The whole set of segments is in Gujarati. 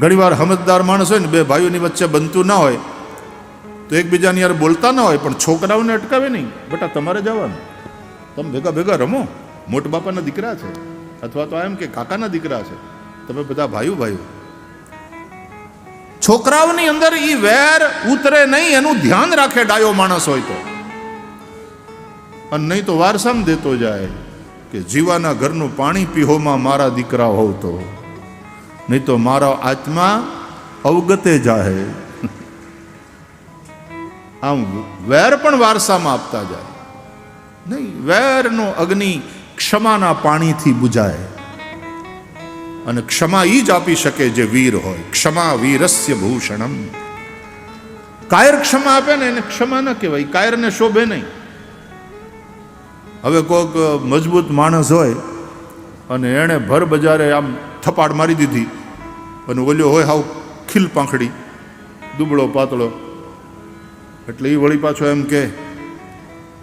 ઘણીવાર સમજદાર માણસ હોય ને, બે ભાઈઓની વચ્ચે બનતું ના હોય, તો એકબીજાની યાર બોલતા ના હોય, પણ છોકરાઓને અટકાવે નહીં. બેટા, તમારે જવાનું. તમે ભેગા ભેગા રમો. મોટ બાપાના દીકરા છે. અથવા તો એમ કે કાકાના દીકરા છે. તમે બધા ભાઈઓ ભાઈઓ. છોકરાઓની અંદર એ વેર ઉતરે નહીં, એનું ધ્યાન રાખે ડાયો માણસ હોય તો. અને નહીં તો વારસામ દેતો જાય કે, જીવાના ઘરનું પાણી પીહોમાં મારા દીકરા હોવ તો. નહીં તો મારો આત્મા અવગતે જાહે. આમ વેર પણ વારસામાં આપતા જાય. નહીં, વેરનો અગ્નિ ક્ષમાના પાણીથી બુજાય. અને ક્ષમા એ જ આપી શકે જે વીર હોય. ક્ષમા વીરસ્ય ભૂષણમ. કાયર ક્ષમા આપે ને એને ક્ષમા ન કહેવાય. કાયરને શોભે નહીં. હવે કોઈક મજબૂત માણસ હોય અને એણે ભર બજારે આમ થપાડ મારી દીધી. અને ઓલ્યો હોય હાવ ખીલ પાંખડી, દુબળો પાતળો. એટલે એ વળી પાછો એમ કે,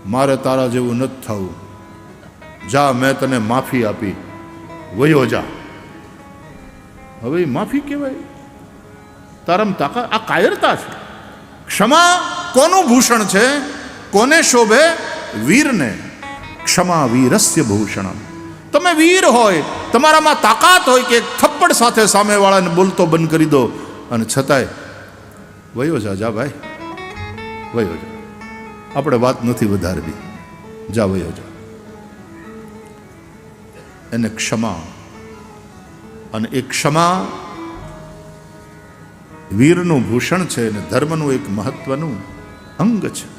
મારે તારા જેવું નથી થવું. જા, મેં તને માફી આપી. વયો જા. હવે માફી કહેવાય તારમ તાકા આ કાયરતા છે. ક્ષમા કોનું ભૂષણ છે? કોને શોભે? વીરને. ક્ષમા વીરસ્ય ભૂષણમ. વીર હોય, તમારામાં તાકાત હોય કે થપ્પડ સાથે સામેવાળાને બોલતો બંધ કરી દો. અને છતાંય, વયો જા જા ભાઈ. વયો જા. આપણે વાત નથી વધારવી. જા, વયો જા. એને ક્ષમા. અને એ ક્ષમા વીરનું ભૂષણ છે અને ધર્મનું એક મહત્વનું અંગ છે.